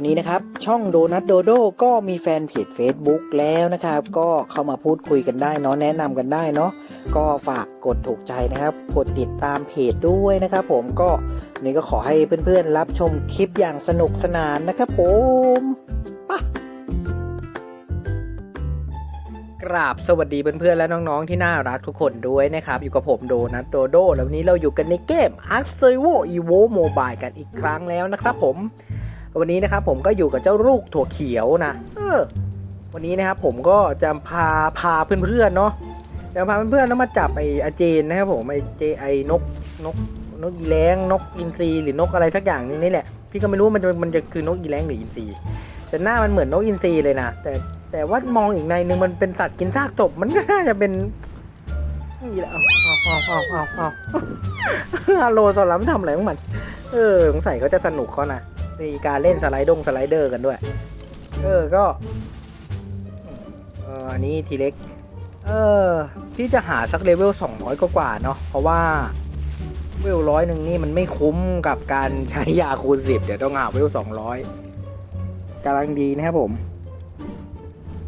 อนนี้นะครับ ช่องโดนัทโดโดก็มีแฟนเพจ Facebook แล้วนะครับ ก็เข้ามาพูดคุยกันได้เนาะแนะนำกันได้เนาะก็ฝากกดถูกใจนะครับ กดติดตามเพจด้วยนะครับ ผมก็นนี้ก็ขอให้เพื่อนๆ รับชมคลิปอย่างสนุกสนานนะครับ ผมปะกราบสวัสดีเพื่อนๆและน้องๆที่น่ารักทุกคนด้วยนะครับ อยู่กับผมโดนัทโดโดแล้ววันนี้เราอยู่กันในเกม a r c e v o Evo Mobile กันอีกครั้งแล้วนะครับ ผม วันนี้นะครับผมก็อยู่กับเจ้าลูกถั่วเขียวนะเออวันนี้นะครับผมก็จะพาพาเพื่อนๆเนาะจะพาเพื่อนๆแล้วมาจับไอ้อาเจนนะครับผมไอ้เจไอนกนกนกอีแรงนกอินทรีหรือนกอะไรสักอย่างนึงนี่แหละพี่ก็ไม่รู้มันจะมันจะคือนกอีแรงหรืออินทรีแต่หน้ามันเหมือนนกอินทรีเลยนะแต่แต่ว่ามองอีกในหนึงมันเป็นสัตว์กินซากศพมันก็น่าจะเป็นนี่แหละเอาเอาเอาเอาเอาเอาฮัลโหลตอนลังทำอะไรของมัน เออสงสัยเขาจะสนุกเขานะ มีการเล่นสไลด์ดงสไลเดอร์กันด้วย เออ ก็เอออันนี้ทีเล็ก เออ ที่จะหาสักเลเวล200 กว่าเนาะ เพราะว่าเวลร้อยหนึ่งนี่มันไม่คุ้มกับการใช้ยาคูณ10เดี๋ยวต้องหาเวล200กำลังดีนะครับผม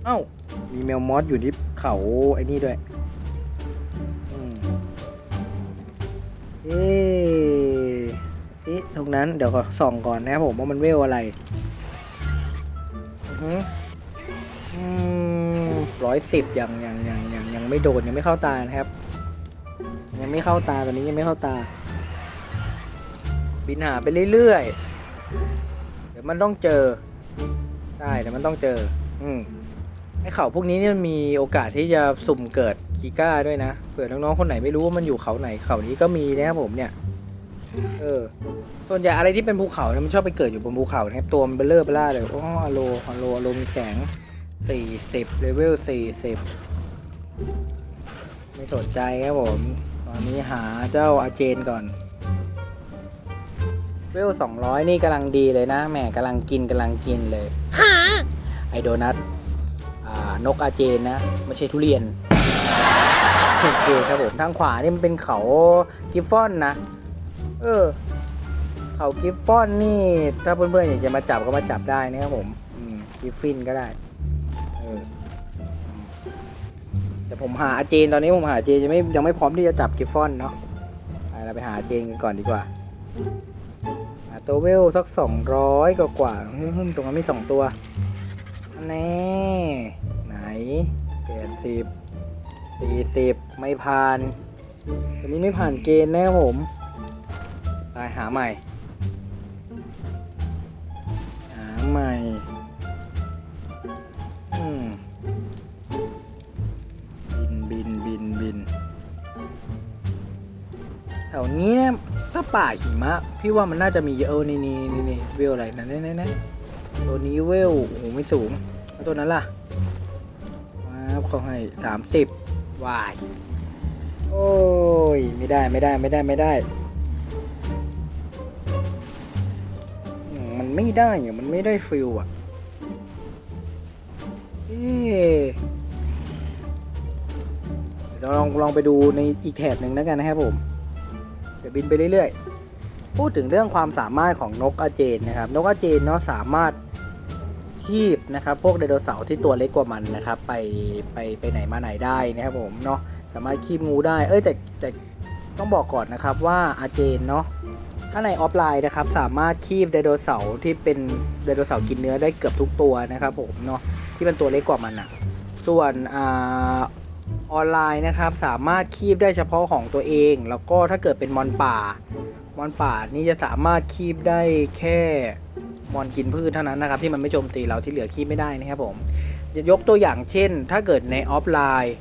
เอ้า มีเมลมอสอยู่ที่เขาไอ้นี่ด้วย อืมเอ๊ะที่ตรงนั้นเดี๋ยวขอส่องก่อนนะครับผมว่ามันเวลอะไรร้อยสิบยังยังยังยังยังไม่โดนยังไม่เข้าตานะครับ ยังไม่เข้าตาตอนนี้ยังไม่เข้าตา บินหาไปเรื่อยๆเดี๋ยวมันต้องเจอใช่เดี๋ยวมันต้องเจอ อืมไอเขาพวกนี้เนี่ยมันมีโอกาสที่จะสุ่มเกิดกิก้าด้วยนะเผื่อน้องๆคนไหนไม่รู้ว่ามันอยู่เขาไหนเขานี้ก็มีนะครับผมเนี่ย เออ ส่วนใหญ่อะไรที่เป็นภูเขาเนี่ยมันชอบไปเกิดอยู่บนภูเขานะครับ ตัวมันเบลเลอร์เบล่าเลยโอ้อโลอโลอโลมีแสงสี่สิบเลเวลสี่สิบไม่สนใจครับผม ตอนนี้หาเจ้าอาเจนก่อนเวลสองร้อยนี่กำลังดีเลยนะแหมกำลังกินกำลังกินเลยไอโดนัทอ่านกอาเจนนะ ไม่ใช่ทุเรียน โอเคครับผม ทางขวานี่มันเป็นเขากิฟฟอนนะ เออ เขากิฟฟอนนี่ ถ้าเพื่อนๆอยากจะมาจับก็มาจับได้นะครับผมอืมกิฟฟินก็ได้ เออ แต่ผมหาเจนตอนนี้ผมหาเจนยังไม่ยังไม่พร้อมที่จะจับกิฟฟอนเนาะไปเราไปหาเจนกันก่อนดีกว่าตัวเวลสักสองร้อยกว่ากว่าเฮ้ยตรงนั้นมีสองตัวอันแน่ไหนแปดสิบสี่สิบไม่ผ่าน ตัวนี้ไม่ผ่านเกณฑ์นะครับผม ไปหาใหม่ หาใหม่บินบินบินบินแถวนี้เนี่ยถ้าป่าหิมะ พี่ว่ามันน่าจะมีเยอะนี่นี่นี่นี่เวลอะไรนั่นนั่นนั่นตัวนี้เวลโอ้โหไม่สูงแล้วตัวนั้นล่ะมาครับเขาให้สามสิบวาย โอ้ย ไม่ได้ไม่ได้ไม่ได้ไม่ได้ ไม่ได้อะมันไม่ได้ฟิลอะเอ๊เราลองลองไปดูในอีกแถบหนึ่งแล้วกันนะครับผม เดี๋ยวบินไปเรื่อยๆ พูดถึงเรื่องความสามารถของนกอาเจนนะครับ นกอาเจนเนาะสามารถคีบนะครับ พวกไดโนเสาร์ที่ตัวเล็กกว่ามันนะครับ ไปไปไปไหนมาไหนได้นะครับผมเนาะสามารถคีบงูได้ เอ้ยแต่แต่ต้องบอกก่อนนะครับว่าอาเจนเนาะ ถ้าในออฟไลน์นะครับ สามารถคีบไดโนเสาร์ที่เป็นไดโนเสาร์กินเนื้อได้เกือบทุกตัวนะครับผมเนาะที่เป็นตัวเล็กกว่ามันอะส่วนอ่าออนไลน์นะครับสามารถคีบได้เฉพาะของตัวเอง แล้วก็ถ้าเกิดเป็นมอนป่ามอนป่านี่จะสามารถคีบได้แค่มอนกินพืชเท่านั้นนะครับ ที่มันไม่โจมตีเราที่เหลือคีบไม่ได้นะครับผมจะยกตัวอย่างเช่น ถ้าเกิดในออฟไลน์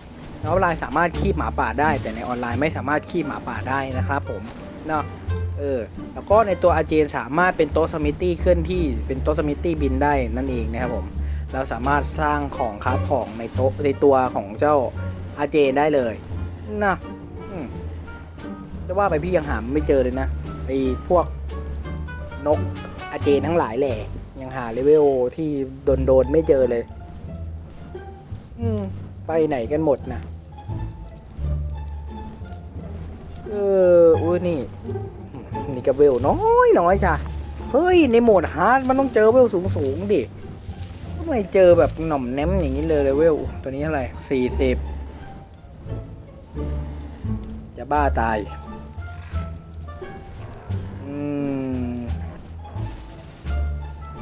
ออฟไลน์สามารถคีบหมาป่าได้ แต่ในออนไลน์ไม่สามารถคีบหมาป่าได้นะครับผมเนาะ เออแล้วก็ในตัวอาเจนสามารถเป็นโต๊ะสมิตี้เคลื่อนที่เป็นโต๊ะสมิตี้บินได้นั่นเองนะครับผมเราสามารถสร้างของค้าของในโต๊ะในตัวของเจ้าอาเจนได้เลยนะจะว่าไปพี่ยังหาไม่เจอเลยนะไอ้พวกนกอาเจนทั้งหลายแหล่ยังหาเลเวลที่โดนโดนไม่เจอเลย อืม ไปไหนกันหมดนะเอออุ้ยนี่ นี่ก็เวลน้อยน้อยจ้ะเฮ้ย ในโหมดฮาร์ดมันต้องเจอเวลสูงสูงๆดิทำไมเจอแบบหน่อมแนมอย่างนี้เลยเลเวลตัวนี้เท่าไรสี่สิบจะบ้าตายอืม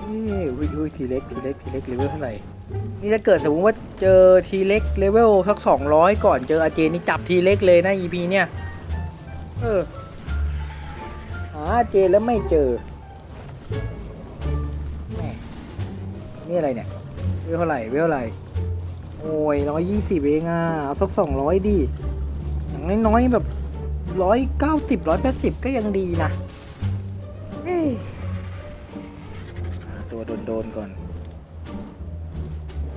นี่วิวทีเล็กทีเล็กทีเล็กเลเวลเท่าไหร่นี่ถ้าเกิดสมมติว่าเจอทีเล็กเลเวลสักสองร้อยก่อนเจออาเจนี่จับทีเล็กเลยนะ EP เนี่ย เออาอาเจแล้วไม่เจอแหม่นี่อะไรเนี่ย เวลเท่าไหร่ เวลเท่าไหร่ โอ้ยร้อยยี่สิบเองอะ เอาสักสองร้อยดิอย่างน้อยๆแบบร้อยเก้าสิบร้อยแปดสิบก็ยังดีนะหาตัวโดนๆก่อน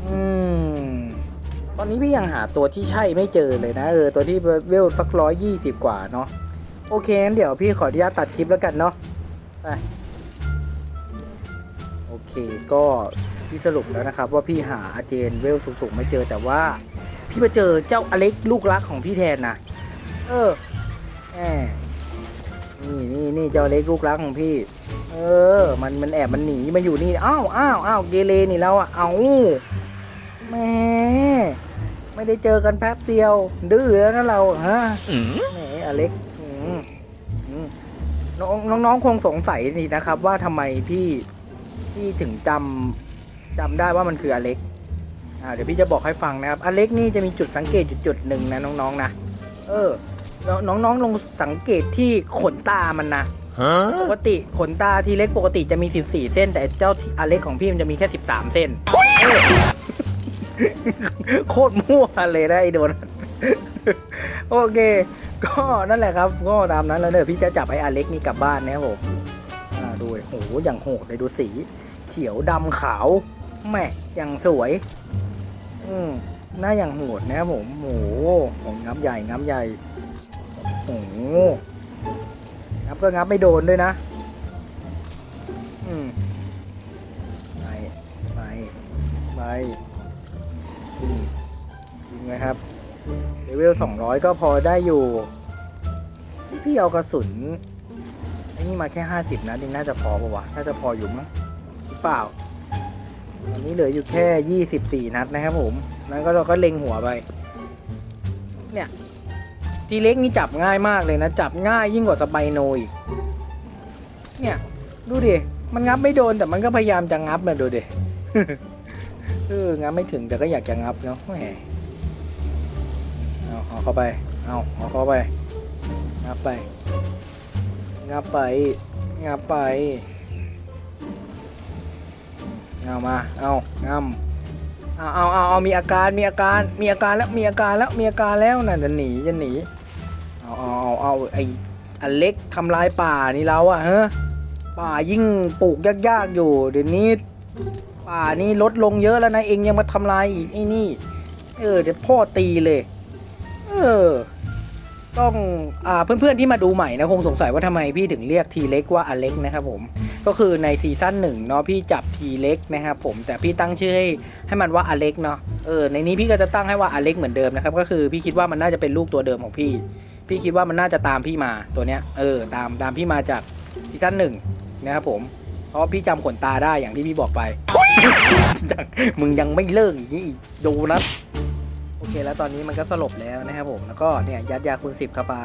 อืม ตอนนี้พี่ยังหาตัวที่ใช่ไม่เจอเลยนะ เออ ตัวที่เวลสักร้อยยี่สิบกว่าเนาะ โอเคงั้นเดี๋ยวพี่ขออนุญาตตัดคลิปแล้วกันเนาะไปโอเคก็พี่สรุปแล้วนะครับ ว่าพี่หาอาเจนเวลสูงๆไม่เจอแต่ว่า พี่มาเจอเจ้าอเล็กลูกรักของพี่แทนนะเออแหมนี่นี่นี่เจ้าอเล็กลูกรักของพี่ เออ มันมันแอบมันหนีมาอยู่นี่อ้าวอ้าวอ้าวเกเรนี่แล้วอะเอาแหม่ไม่ได้เจอกันแป๊บเดียว ดื้อแล้วนะเราฮะแหมอเล็กอืมอืม น้องน้องๆคงสงสัยนี่นะครับ ว่าทำไมพี่พี่ถึงจำจำได้ว่ามันคืออเล็กอ่าเดี๋ยวพี่จะบอกให้ฟังนะครับ อเล็กนี่จะมีจุดสังเกตจุดจุดๆหนึ่งนะน้องๆนะเออแล้วน้องๆลองสังเกตที่ขนตามันนะปกติขนตาทีเล็กปกติจะมี 14 เส้น แต่เจ้าที่อเล็กของพี่มันจะมีแค่ 13 เส้นเออโคตรมั่วเลยนะไอโดน โอเค ก็นั่นแหละครับ ก็ตามนั้นแล้วเนอะพี่จะจับไอ้อเล็กนี่กลับบ้านนะครับผมอ่าดูดิโหอย่างโหดเลยดูสี เขียวดำขาวแม่อย่างสวย อืมหน้าอย่างโหดนะครับผมโหโหงับใหญ่งับใหญ่โหงับก็งับไม่โดนด้วยนะ อืมไปไปไปอืมยิงไหมครับ เลเวล200 ก็พอได้อยู่ พี่เอากระสุนไอ้นี่มาแค่ 50 นะนี่น่าจะพอปะวะ น่าจะพออยู่มั้งหรือเปล่าตอนนี้เหลืออยู่แค่ 24 นัดนะครับผมแล้วก็เราก็เล็งหัวไป เนี่ยทีเล็กนี่จับง่ายมากเลยนะ จับง่ายยิ่งกว่าสไปโนอีกเนี่ย ดูดิ มันงับไม่โดนแต่มันก็พยายามจะงับนะดูดิ เออ งับไม่ถึงแต่ก็อยากจะงับเนาะแหม เข้าไป เอาเอาเข้าไป งับไป งับไป งับไป เอามา เอางำเอาเอาเอาเอามีอาการ มีอาการ มีอาการแล้ว มีอาการแล้ว มีอาการแล้วน่ะจะหนี จะหนี เอาเอาเอาเอาไออันเล็กทำลายป่านี่เราอะฮะ ป่ายิ่งปลูกยากๆอยู่ เดี๋ยวนี้ ป่านี่ลดลงเยอะแล้วนะ เองยังมาทำลายอีกไอ้นี่ เออเดี๋ยวพ่อตีเลย ออต้องอ่าเพื่อนๆที่มาดูใหม่นะคงสงสัยว่าทำไมพี่ถึงเรียกทีเล็กว่าอเล็กนะครับผม ก็คือในซีซั่นหนึ่งเนาะพี่จับทีเล็กนะครับผมแต่พี่ตั้งชื่อให้ให้มันว่าอเล็กเนาะเออในนี้พี่ก็จะตั้งให้ว่าอเล็กเหมือนเดิมนะครับก็คือพี่คิดว่ามันน่าจะเป็นลูกตัวเดิมของพี่ พี่คิดว่ามันน่าจะตามพี่มาตัวเนี้ยเออตามตามพี่มาจากซีซั่นหนึ่งนะครับผมเพราะพี่จำขนตาได้อย่างที่พี่บอกไป มึงยังไม่เลิกอีกนี่ดูนะ โอเค แล้วตอนนี้มันก็สลบแล้วนะครับผม แล้วก็เนี่ยยัดยาคูณสิบเข้าไป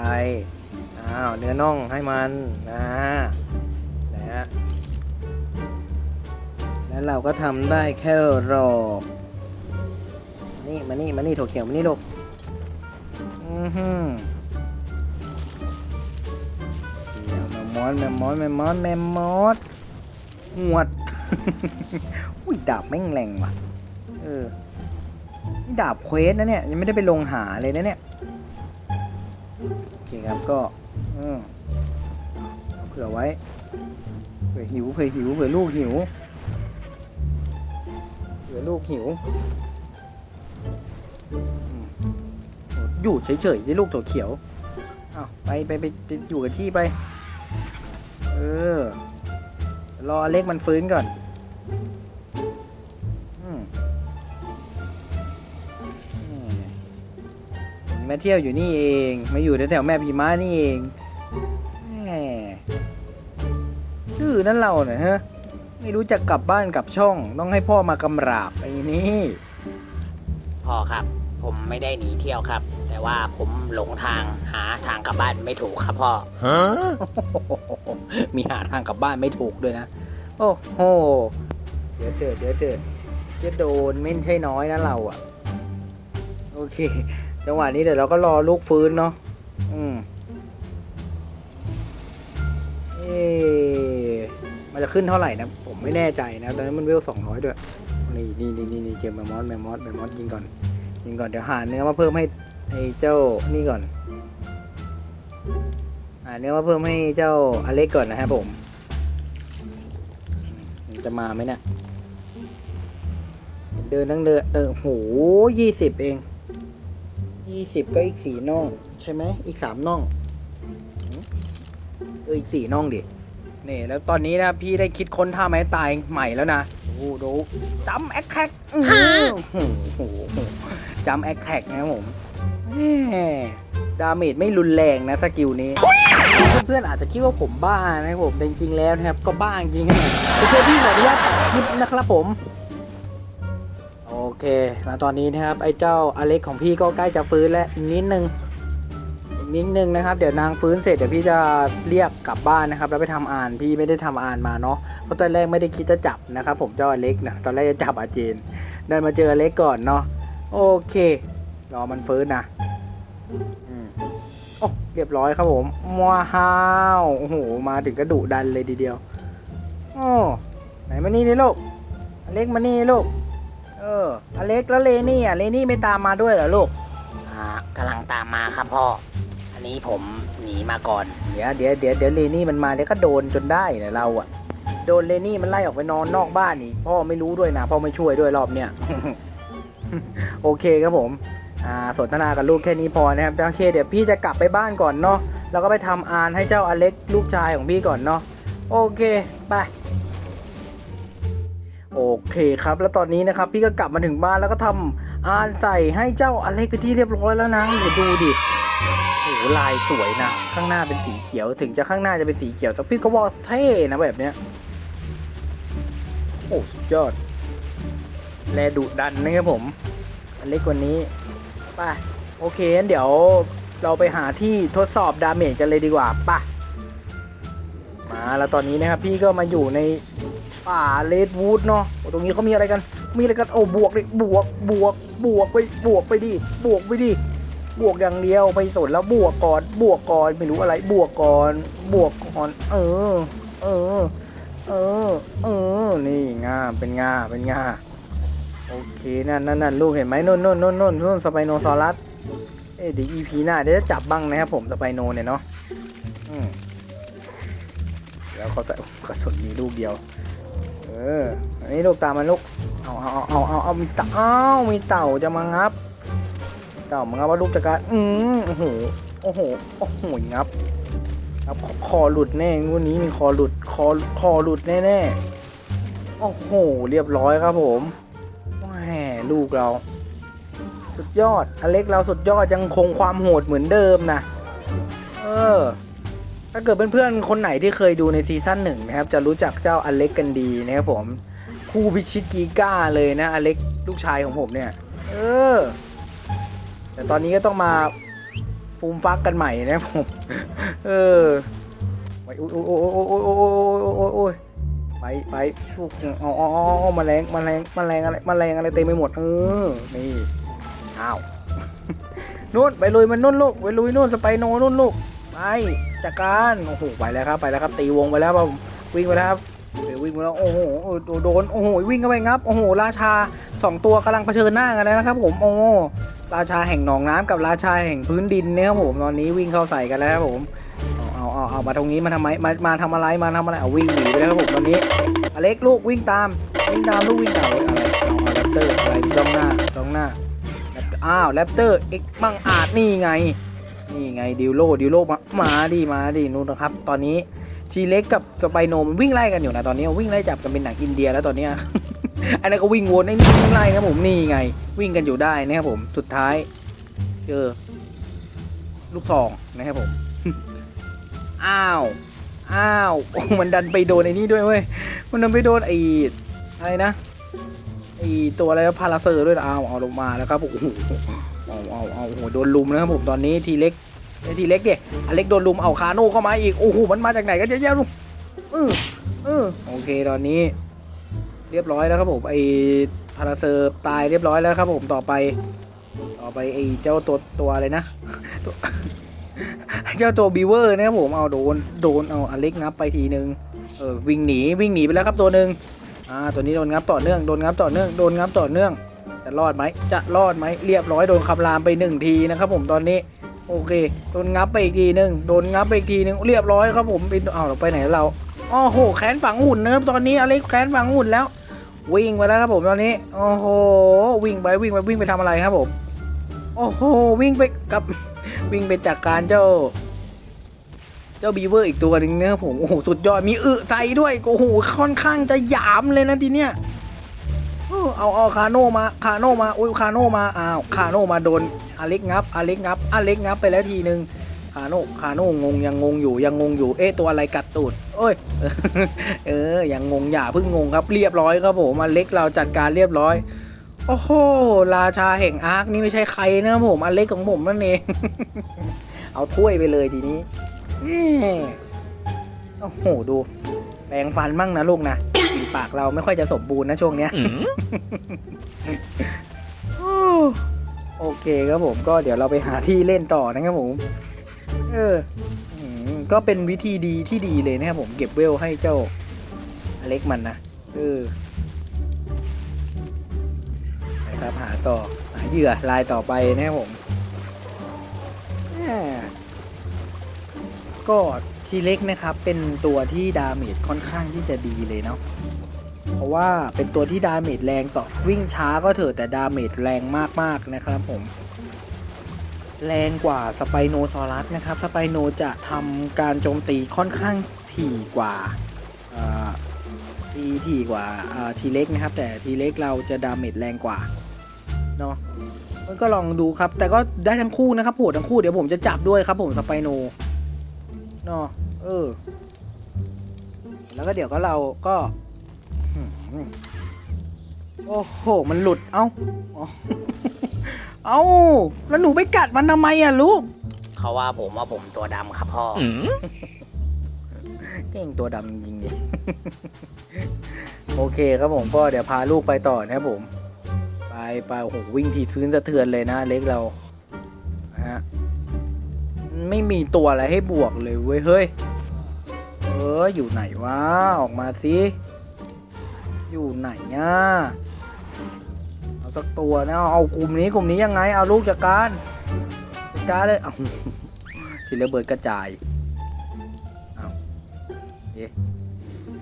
อ้าวเนื้อน่องให้มันนะนะฮะ แล้วเราก็ทำได้แค่รอ นี่มานี่มานี่ถั่วเขียวมานี่ลูก อือหือเดี๋ยวแมมมอสแมมมอสแมมมอสแมมมอสหวด อุ้ยดาบแม่งแรงว่ะ เออ นี่ดาบเควสนะเนี่ย ยังไม่ได้ไปลงหาเลยนะเนี่ย โอเคครับก็เผื่อไว้ เผื่อหิว เผื่อหิว เผื่อลูกหิว เผื่อลูกหิว อยู่เฉยๆที่ลูกตัวเขียวเอาไปไปไปไปอยู่กับที่ไป เออ รออเล็กมันฟื้นก่อน มาเที่ยวอยู่นี่เอง มาอยู่แถวๆแม่พีม้านี่เองแหมดื้ออนั่นเราเนี่ยฮะ ไม่รู้จะกลับบ้านกลับช่อง ต้องให้พ่อมากำราบไอ้นี่พ่อครับ ผมไม่ได้หนีเที่ยวครับ แต่ว่าผมหลงทางหาทางกลับบ้านไม่ถูกครับพ่อ มีหาทางกลับบ้านไม่ถูกด้วยนะ โอ้โห เดี๋ยวเถิดเดี๋ยวเถิดจะโดนไม่ใช่น้อยนะเราอะโอเค จังหวะนี้เดี๋ยวเราก็รอลูกฟื้นเนาะอืมเอ๊มันจะขึ้นเท่าไหร่นะผมไม่แน่ใจนะตอนนี้มันเวลสองร้อยด้วยนี่นี่นี่นี่นเจอแมมมอสแมมมอสแมมมอสยิงก่อนยิงก่อนเดี๋ยวหาเนื้อมาเพิ่มให้ไอ้เจ้านี่ก่อนหาเนื้อมาเพิ่มให้เจ้าอเล็กก่อนนะครับผม จะมาไหมเนี่ยเดินตั้งเดินเออโหยี่สิบเอง ยี่สิบก็อีกสี่น่อง ใช่ไหมอีกสามน่องเอออีกสี่น่องดินี่แล้วตอนนี้นะพี่ได้คิดค้นท่าไม้ตายใหม่แล้วนะดูดูจำแอคแท็กโอ้โหจำแอคแท็กนะผมแหม่ดาเมจไม่รุนแรงนะสกิลนี้ เพื่อนๆอาจจะคิดว่าผมบ้านะครับผมแต่จริงๆแล้วนะครับ ก็บ้าจริงๆนะโอเคพี่ขออนุญาตตัดคลิปนะครับผม เค แล้วตอนนี้นะครับ ไอ้เจ้าอเล็กของพี่ก็ใกล้จะฟื้นแล้วอีกนิดนึง อีกนิดนึงนะครับ เดี๋ยวนางฟื้นเสร็จเดี๋ยวพี่จะเรียกกลับบ้านนะครับ แล้วไปทำอ่าน พี่ไม่ได้ทำอ่านมาเนาะ เพราะตอนแรกไม่ได้คิดจะจับนะครับ ผมเจ้าอเล็กนะ ตอนแรกจะจับอาเจนได้มาเจออเล็กก่อนเนาะ โอเค รอมันฟื้นนะอืมโอ้เรียบร้อยครับผมว้าวโอ้โห มาถึงกระดุดันเลยทีเดียว โอ้ ไหนมานี่นี่ลูกอเล็กมานี่ลูก เอออเล็กแล้วเลนี่อะเลนี่ไม่ตามมาด้วยเหรอลูกอ่ากำลังตามมาครับพ่อ อันนี้ผมหนีมาก่อน เดี๋ยวเดี๋ยวเดี๋ยวเดี๋ยวเลนี่มันมาเดี๋ยวก็โดนจนได้เนี่ยเราอะโดนเลนี่มันไล่ออกไปนอนนอกบ้านนี่พ่อไม่รู้ด้วยนะพ่อไม่ช่วยด้วยรอบเนี้ย โอเคครับผม อ่าสนทนากับลูกแค่นี้พอนะครับโอเคเดี๋ยวพี่จะกลับไปบ้านก่อนเนาะแล้วก็ไปทำอานให้เจ้าอเล็กลูกชายของพี่ก่อนเนาะโอเคไป โอเคครับ แล้วตอนนี้นะครับ พี่ก็กลับมาถึงบ้านแล้วก็ทำอานใส่ให้เจ้าอเล็กไปที่เรียบร้อยแล้วนะเดี๋ยวดูดิโอ้ลายสวยนะ ข้างหน้าเป็นสีเขียว ถึงจะข้างหน้าจะเป็นสีเขียวแต่พี่ก็ว่าเท่นะแบบเนี้ยโอ้สุดยอด แลดุดันนะครับผม อันเล็กกว่านี้ไป่ะโอเคงั้นเดี๋ยวเราไปหาที่ทดสอบดาเมจกันเลยดีกว่าป่ะมาแล้วตอนนี้นะครับพี่ก็มาอยู่ใน ป่าเลดวูดเนาะโอ้ตรงนี้เขามีอะไรกัน มีอะไรกันโอ้บวกดิบวกบวกบวกไปบวกไปดิบวกไปดิบวกอย่างเดียวไปสนแล้วบวกก่อนบวกก่อนไม่รู้อะไรบวกก่อนบวกก่อนเออ เออ เออ เออ นี่งาเป็นงาเป็นงาโอเคนั่นนั่นนั่นลูกเห็นไหมนู่นนู่นนู่นนู่นนู่นสไปโนซอรัสเอ๊ะเดี๋ยวอีพีหน้าเดี๋ยวจะจับบ้างนะครับผมสไปโนเนี่ยเนาะอืมแล้วเขาใส่กระสุนมีลูกเดียว อ อันนี้ลูกตามมาลูก เอาเอาเอาเอาเอามีเต่าอ้าวมีเต่าจะมางับ เต่ามึงเอาว่าลูกจักรอืมโอ้โห โอ้โห โอ้โหงับงับ คอหลุดแน่งวดนี้มีคอหลุด คอ คอหลุดแน่แน่โอ้โห เรียบร้อยครับผมแหมลูกเรา สุดยอด อเล็กเราสุดยอดยังคงความโหดเหมือนเดิมนะ เออ ถ้าเกิดเพื่อนๆ คนไหนที่เคยดูในซีซั่นหนึ่งนะครับ จะรู้จักเจ้าอเล็กกันดีนะครับผม คู่พิชิตกีก้าเลยนะอเล็กลูกชายของผมเนี่ย เออ แต่ตอนนี้ก็ต้องมาฟูมฟักกันใหม่นะผม เออไปโอ้ยโอ้ยโอ้ยโอ้ยโอ้ยโอ้ยโอ้ยไปไปพวกอ๋เอาเอามาแรงมาแรงมาแรงอะไรมาแรงอะไรเต็มไปหมด เออ นี่อ้าวนู่นไปลุยมันนู่นลูกไปลุยนู่นสไปโนนู่นลูก ไปจัดการโอ้โหไปแล้วครับไปแล้วครับ ตีวงไปแล้วครับวิ่งไปแล้วครับวิ่งไปแล้วโอ้โหโดนโอ้โหวิ่งเข้าไปงับโอ้โหราชาสองตัวกำลังเผชิญหน้ากันแล้วนะครับ ผมโอ้ราชาแห่งหนองน้ำกับราชาแห่งพื้นดินเนี่ยครับผมตอนนี้วิ่งเข้าใส่กันแล้วครับผมเอาเอาเอาเอมาตรงนี้มาทำไมมามาทำอะไรมาทำอะไรเอาวิ่งหนีไปแล้วครับผมตอนนี้อเล็กลูกวิ่งตามวิ่งตามลูกวิ่งตามอะไรเอาแรปเตอร์อะไรจ้องหน้าจ้องหน้าอ้าวแรปเตอร์เอ็กบังอาจนี่ไง นี่ไงดิวโลดิวโลมามาดิมาดินู่นนะครับ ตอนนี้ทีเล็กกับสไปโนมันวิ่งไล่กันอยู่นะตอนนี้วิ่งไล่จับกันเป็นหนังอินเดียแล้วตอนนี้อันนั้นก็วิ่งวนไอ้นี่วิ่งไล่ครับผมนี่ไง วิ่งกันอยู่ได้นะครับผมสุดท้ายเจอลูกซองนะครับผมอ้าวอ้าวมันดันไปโดนไอ้นี่ด้วยเว้ยมันดันไปโดนไอ้อะไรนะไอ้ตัวอะไรพาราเซอร์ด้วยอ้าวเอาลงมาแล้วครับโอ้โห เอาเอาโอ้โหโดนลุมนะครับผมตอนนี้ทีเล็กไอ้ทีเล็กเด็อเล็กโดนลุมเอาคาโน่เข้ามาอีกโอ้โหมันมาจากไหนกันเยอะแยะลุงเออเออโอเคตอนนี้ เรียบร้อยแล้วครับผมไอพาราเซอร์ตายเรียบร้อยแล้วครับผมต่อไป ต่อไปไอเจ้าตัวตัวอะไรนะเจ้าตัวบีเวอร์นะครับผมเอาโดนโดนเอาอเล็กงับไปทีนึงเออวิ่งหนีวิ่งหนีไปแล้วครับตัวหนึ่งอ่าตัวนี้โดนงับต่อเนื่องโดนงับต่อเนื่องโดนงับต่อเนื่อง จะรอดไหมจะรอดไหมเรียบร้อยโดนคำรามไปหนึ่งทีนะครับผมตอนนี้โอเคโดนงับไปอีกทีนึงโดนงับไปอีกทีนึงเรียบร้อยครับผมเป็นเอาเราไปไหนเราอ้อโหแขนฝังหุ่นนะครับตอนนี้อเล็กแขนฝังหุ่นแล้ว วิ่งไปแล้วครับผมตอนนี้โอ้โหวิ่งไปวิ่งไปวิ่งไปทำอะไรครับผมโอ้โหวิ่งไปกับวิ่งไปจากการเจ้า เจ้าบีเวอร์อีกตัวหนึ่งนะครับผมโอ้โหสุดยอดมีอึใส่ด้วยโอ้โหค่อนข้างจะหยามเลยนะทีเนี้ย เอาเอาคาโนมาคาโนมาโอ้ยคาโนมาอ้าวคาโนมาโดนอเล็กงับอเล็กงับอเล็กงับไปแล้วทีหนึ่งคาโนคาโนงงยังงงอยู่ยังงงอยู่เอ๊ะตัวอะไรกัดตูดโอ้ยเออยังงงอย่าเพิ่งงงครับเรียบร้อยครับผมอเล็กเราจัดการเรียบร้อยโอ้โหราชาแห่งอาร์คนี่ไม่ใช่ใครนะครับผมอเล็กของผมนั่นเองเอาถ้วยไปเลยทีนี้โอ้โหดู แปรงฟันมั่งนะลูกนะกลินปากเราไม่ค่อยจะสมบูรณ์นะช่วงเนี้ยโอ้โอเคครับผมก็เดี๋ยวเราไปหาที่เล่นต่อนะครับผม เอออืมก็เป็นวิธีดีที่ดีเลยนะครับผมเก็บเวลให้เจ้าอเล็กมันนะเออนะครับหาต่อหาเหยื่อลายต่อไปนะครับผมแหม่ก็ ทีเล็กนะครับเป็นตัวที่ดาเมจค่อนข้างที่จะดีเลยเนาะเพราะว่าเป็นตัวที่ดาเมจแรงต่อวิ่งช้าก็เถอะแต่ดาเมจแรงมากๆนะครับผม แรงกว่าสไปโนซอรัสนะครับสไปโนจะทำการโจมตีค่อนข้างถี่กว่าอ่อตีถี่กว่าทีเล็กนะครับ แต่ทีเล็กเราจะดาเมจแรงกว่าเนาะมันก็ลองดูครับ แต่ก็ได้ทั้งคู่นะครับโหดทั้งคู่เดี๋ยวผมจะจับด้วยครับผมสไปโน เนาะเออ แล้วก็เดี๋ยวก็เราก็หืมโอ้โห มันหลุด เอ้าอ๋อเอ้า แล้วหนูไปกัดมันทำไมอะลูก เขาว่าผมว่าผมตัวดำครับพ่ออเก่งตัวดำจริงๆดิโอเคครับผมก็เดี๋ยวพาลูกไปต่อนะครับผม ไปไปโอ้โหวิ่งทีพื้นสะเทือนเลยนะเล็กเรานะฮะ ไม่มีตัวอะไรให้บวกเลยเว้ยเฮ้ยเอออยู่ไหนวะออกมาสิอยู่ไหนอะเอาสักตัวนะเอากลุ่มนี้กลุ่มนี้ยังไงเอาลูกจัดการจัดการเลยเอาทีระเบิดกระจาย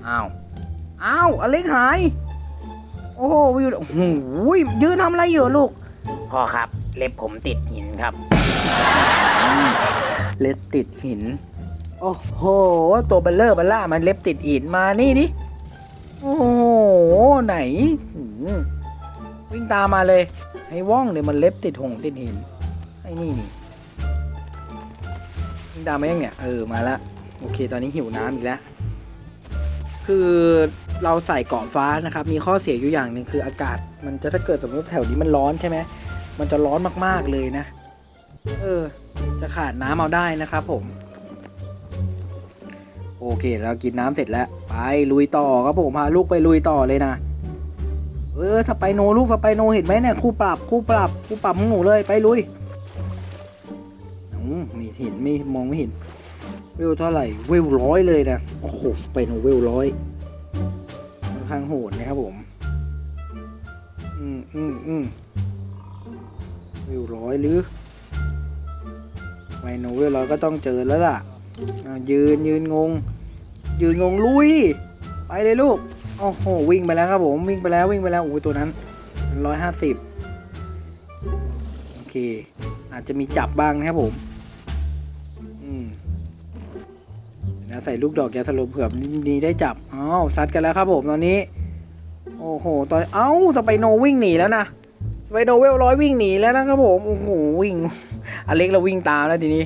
อ้าวอ้าวอเล็กหาย โอ้โหวิวโอ้โหยืนทำอะไรอยู่ลูกพ่อครับ เล็บผมติดหินครับ เล็บติดหิน โอ้โห ตัวเบลเลอร์เบลล่ามันเล็บติดหินมานี่ดิโอ้โหไหนวิ่งตามมาเลย ให้ว่องเลยมันเล็บติดหงติดหินไอ้นี่นี่วิ่งตามมายังเนี่ย เออมาละโอเค ตอนนี้หิวน้ำอีกแล้วคือเราใส่เกาะฟ้านะครับ มีข้อเสียอยู่อย่างหนึ่งคืออากาศ มันจะถ้าเกิดสมมติแถวนี้มันร้อนใช่ไหม มันจะร้อนมากๆเลยนะ เออ จะขาดน้ำเอาได้นะครับผม โอเคเรากินน้ำเสร็จแล้ว ไปลุยต่อครับผมพาลูกไปลุยต่อเลยนะ เออสไปโนลูกสไปโนเห็นไหมเนี่ยคู่ปรับคู่ปรับคู่ปรับหนูเลยไปลุยมไม่เห็นไม่มองไม่เห็น เวลเท่าไหร่เวลร้อยเลยนะโอ้โหสไปโนเวลร้อยค่อนข้างโหดนะครับผม อืมอืมอืม เวร้อยหรือสไปโนเวลร้อยก็ต้องเจอแล้วล่ะอะ ยืนยืนงง ยืนงงลุย ไปเลยลูก โอ้โหวิ่งไปแล้วครับผมวิ่งไปแล้ววิ่งไปแล้วโอ้ตัวนั้นร้อยห้าสิบโอเค อาจจะมีจับบ้างนะครับผมอืมเดี๋ยวนะใส่ลูกดอกยาสลบเผื่อนี้ได้จับอ้าวซัดกันแล้วครับผมตอนนี้ โอ้โห ตอน เอ้าสไปโนวิ่งหนีแล้วนะ สไปโนเวลร้อยวิ่งหนีแล้วนะครับผม โอ้โหวิ่ง อเล็กเราวิ่งตามแล้วทีนี้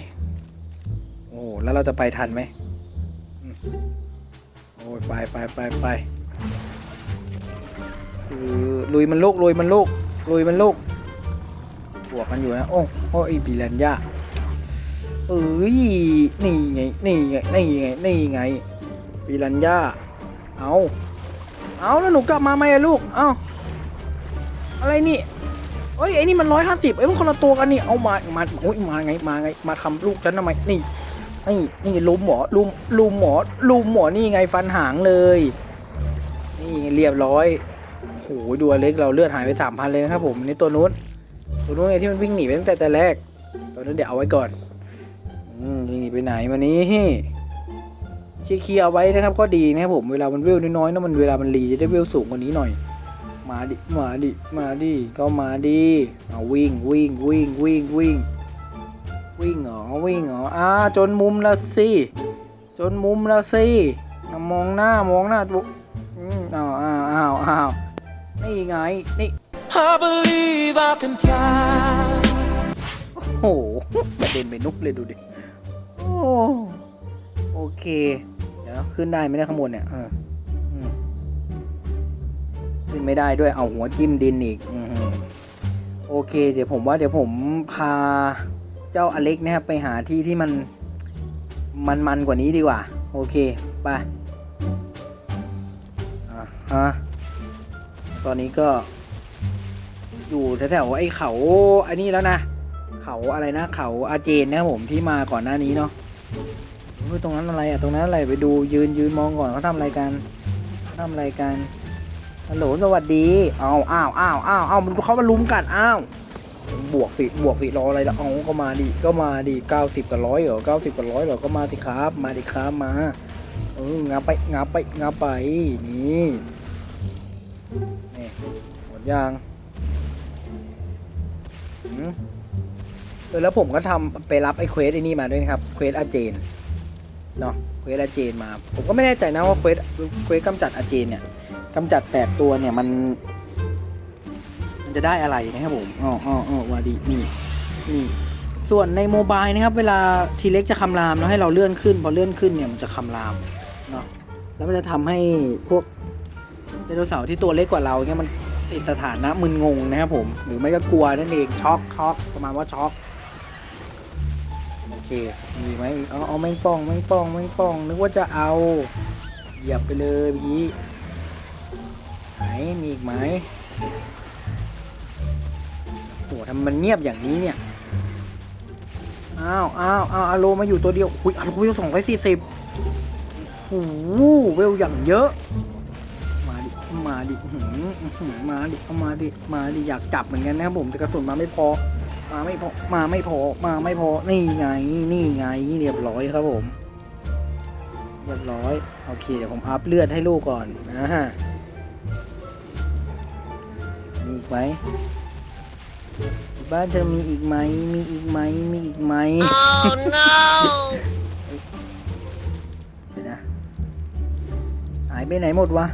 โอ้แล้วเราจะไปทันไหมโอืมไปไปไปไปคือลุยมันลูกลุยมันลูกลุยมันลูกบวกกันอยู่นะ โอ้โอ้ไอปีแลนยาเอ้ยนี่ไงนี่ไงนี่ไงนี่ไงปีแลนยาเอาเอาแล้วหนูกลับมาไหมลูก เอาอะไรนี่ เอ้ยไอ้นี่มันร้อยห้าสิบเอ้ยมันคนละตัวกันนี่เอามามาโอ้ยมาไงมาไงมาทำลูกฉันทำไมนี่นี่นี่ลุมหมอลุมลุมหมอลุมหมอนี่ไงฟันหางเลย นี่เรียบร้อยโหดูเล็กเราเลือดหายไปสามพันเลยนะครับผมนี่ตัวนู้นตัวนู้นไงที่มันวิ่งหนีไปตั้งแต่แต่แรกตัวนั้นเดี๋ยวเอาไว้ก่อนอืมวิ่งหนีไปไหนมานี้เคลียร์ๆเอาไว้นะครับก็ดีนะครับผมเวลามันเวลน้อยๆนะมันเวลามันรีจะได้เวลสูงกว่านี้หน่อย มาดิ มาดิ มาดิ ก็มาดิเอาวิ่งวิ่งวิ่งวิ่งวิ่งวิ่งเหรอวิ่งเหรออ่าจนมุมละสิจนมุมละสิมามองหน้ามองหน้าบุอืมอ้าวอ้าวอ้าวอ้าวนี่ไงนี่ I believe I can fly. โอ้โหกระเด็นไปนุกเลยดูดิ โอ้โอเค เดี๋ยวขึ้นได้ไหมเนี่ได้ข้างบนเนี่ยเอออืม ขึ้นไม่ได้ด้วยเอาหัวจิ้มดินอีกอโอเค เดี๋ยวผมว่าเดี๋ยวผมพาเจ้าอเล็กนะครับไปหาที่ที่มันมันมันกว่านี้ดีกว่า โอเคไปอะฮะตอนนี้ก็อยู่แถวๆไอ้เขาอันนี้แล้วนะ เขาอะไรนะ เขาอาเจนนะครับผมที่มาก่อนหน้านี้เนาะตรงนั้นอะไรอะตรงนั้นอะไรไปดูยืนยืนมองก่อนเขาทำอะไรกันทำอะไรกัน ฮัลโหลสวัสดีอ้าวอ้าวอ้าวอ้าวอ้าวมันเขามาลุมกัดอ้าวบวกสิบวกสิรออะไรละเอาก็มาดิก็มาดิเก้าสิบกับร้อยเหรอเก้าสิบกับร้อยเหรอก็มาสิครับ มาดิครับมาเอองับไปงับไปงับไปนี่นี่หมดยางเออแล้วผมก็ทำไปรับไอ้เควสไอ้นี่มาด้วยนะครับเควสอาเจนเนาะเควสอาเจนมา ผมก็ไม่แน่ใจนะว่าเควสเควสกำจัดอาเจนเนี่ย กำจัดแปดตัวเนี่ยมัน มันจะได้อะไรนะครับผมอ๋ออ๋ออ๋อวาดีนี่นี่ส่วนในโมบายนะครับ เวลาทีเล็กจะคำรามแล้วให้เราเลื่อนขึ้น พอเลื่อนขึ้นเนี่ยมันจะคำรามเนาะแล้วมันจะทำให้พวกไดโนเสาร์ที่ตัวเล็กกว่าเราเนี่ยมันติดสถานะมึนงงนะครับผม หรือไม่ก็กลัวนั่นเองช็อกช็อกประมาณว่าช็อกโอเคมีไหมเอาเอาแมงป่องแมงป่องแมงป่องนึกว่าจะเอาเหยียบไปเลยเมื่อกี้ ไหนมีอีกไหมโหทำมันเงียบอย่างนี้เนี่ย อ้าวอ้าวอ้าวอาโลมาอยู่ตัวเดียว อุ้ยอาโลเวลสองร้อยสี่สิบโอ้โหเวลอย่างเยอะ มาดิ มาดิหืออื้อหือมาดิเอามาดิ มาดิ อยากจับเหมือนกันนะครับผม แต่กระสุนมาไม่พอ มาไม่พอ มาไม่พอ มาไม่พอ นี่ไง นี่ไง เรียบร้อยครับผม เรียบร้อย โอเค เดี๋ยวผมอัพเลือดให้ลูกก่อนนะฮะ ไหมบ้านเธอมีอีกไหม มีอีกไหม มีอีกไหม Oh no! เดี๋ยวนะหายไปไหนหมดวะ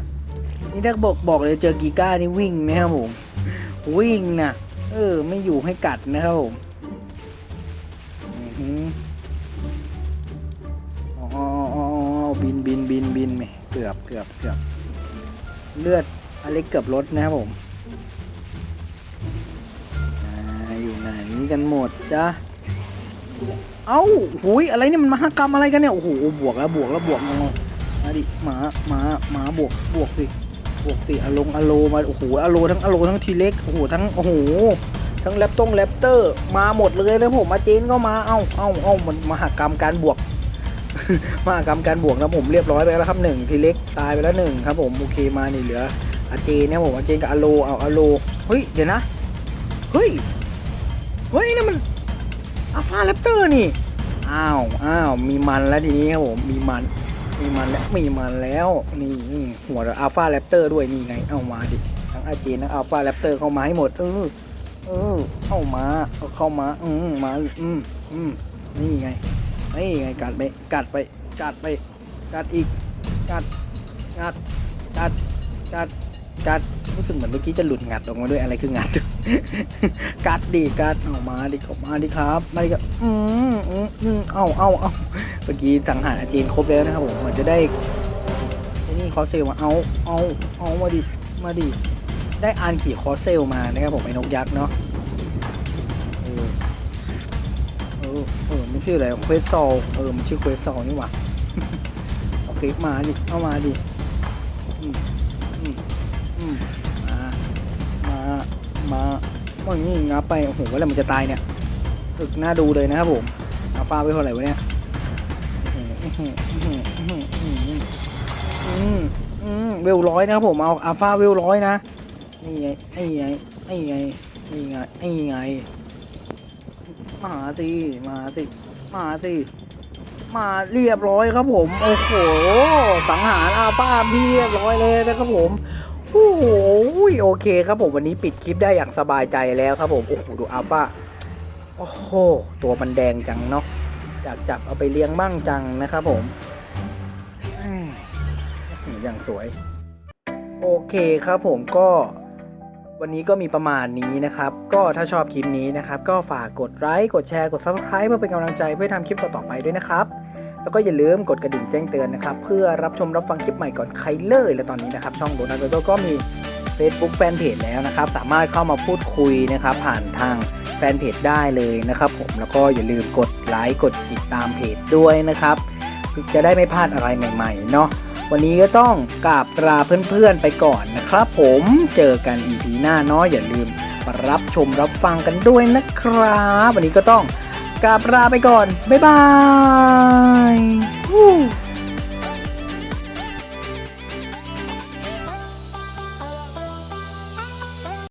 นี่ถ้าบอกบอกเลยเจอกีก้านี่วิ่งนะครับผม วิ่งนะเออ ไม่อยู่ให้กัดนะครับผมอือหืออ๋ออ๋ออ๋ออ๋อบินบินบินบินไหมเกือบเกือบเกือบ เลือดอเล็กเกือบลดนะครับผม กันหมดจ้ะเอ้าหุยอะไรเนี่ยมันมหากรรมอะไรกันเนี่ยโอ้โหบวกแล้วบวกแล้วบวกงงมาดิหมาหมาหมาบวกบวกสิบวกสิอลงอโลมาโอ้โหอโลทั้งอโลทั้งทีเล็กโอ้โหทั้งโอ้โหทั้งแรปตงแรปเตอร์มาหมดเลยแล้วผมมาเจนก็มาเอ้าเอ้าเอ้ามันมหากรรมการบวกมหากรรมการบวกนะผมเรียบร้อยไปแล้วครับหนึ่งทีเล็กตายไปแล้วหนึ่งครับผมโอเคมานี่เหลืออาเจนเนี่ยผมอาเจนกับอโลเอาอโลเฮ้ยเดี๋ยวนะเฮ้ย ฮ้ยนั่นมันอัลฟาแรปเตอร์นี่อ้าวอ้าวมีมันแล้วทีนี้ครับผมมีมันมีมันแล้วมีมันแล้วนี่หัวอัลฟาแรปเตอร์ด้วยนี่ไงเอามาดิทั้งอาจีนทั้งอัลฟาแรปเตอร์เข้ามาให้หมดเออเออเข้ามาเอาเข้ามาอืมมาอืมอืมนี่ไงนี่ไงกัดไปกัดไปกัดไปกัดอีกกัดกัดกัดกัดกัดรู้สึกเหมือนเมื่อกี้จะหลุดงัดออกมาด้วยอะไรคืองัด กัดดิกัดเอามาดิเอามาดิครับ มาดิครับ อืมอืมอืมเอาเอาเอาเมื่อกี้สังหารอาจีนครบแล้วนะครับผมเหมือนจะได้ไอ้นี่คอสเซลมาเอาเอาเอามาดิมาดิได้อันขี่คอสเซลมานะครับผมไอ้นกยักษ์เนาะเออเออเออมันชื่ออะไรเควสซอลเออมันชื่อเควสซอลนี่หว่าโอเคมาดิเอามาดิ ว่างี้งับไป โอ้โหว่าอะไรมันจะตายเนี่ยถึกหน้าดูเลยนะครับผมอัลฟาไว้เท่าไหร่วะเนี่ยอืมอืมอืมอืมอืมอืมอืมเวลร้อยนะครับผมเอาอัลฟาเวลร้อยนะนี่ไงไอ้ไงไอ้ไงนี่ไงไอ้ไงมาสิมาสิมาสิมาเรียบร้อยครับผม โอ้โห สังหารอัลฟาพี่เรียบร้อยเลยนะครับผม โอ้โหโอเคครับผมวันนี้ปิดคลิปได้อย่างสบายใจแล้วครับผม โอ้โหดูอัลฟาโอ้โหตัวมันแดงจังเนาะอยากจับเอาไปเลี้ยงบ้างจังนะครับผมอย่างสวย โอเคครับผมก็วันนี้ก็มีประมาณนี้นะครับ ก็ถ้าชอบคลิปนี้นะครับ ก็ฝากกดไลค์กดแชร์กด Subscribe เพื่อเป็นกำลังใจเพื่อทำคลิปต่อๆไปด้วยนะครับ แล้วก็อย่าลืมกดกระดิ่งแจ้งเตือนนะครับ เพื่อรับชมรับฟังคลิปใหม่ก่อนใครเลยและตอนนี้นะครับ ช่องโดนัทโดก็มี Facebook Fanpage แล้วนะครับ สามารถเข้ามาพูดคุยนะครับ ผ่านทางแฟนเพจได้เลยนะครับ ผมแล้วก็อย่าลืมกดไลค์กดติดตามเพจด้วยนะครับจะได้ไม่พลาดอะไรใหม่ ๆ เนาะวันนี้ก็ต้องกราบลาเพื่อนๆไปก่อนนะครับ ผมเจอกัน EP หน้าเนาะอย่าลืมรับชมรับฟังกันด้วยนะครับ วันนี้ก็ต้อง กราบลาไปก่อน บ๊ายบาย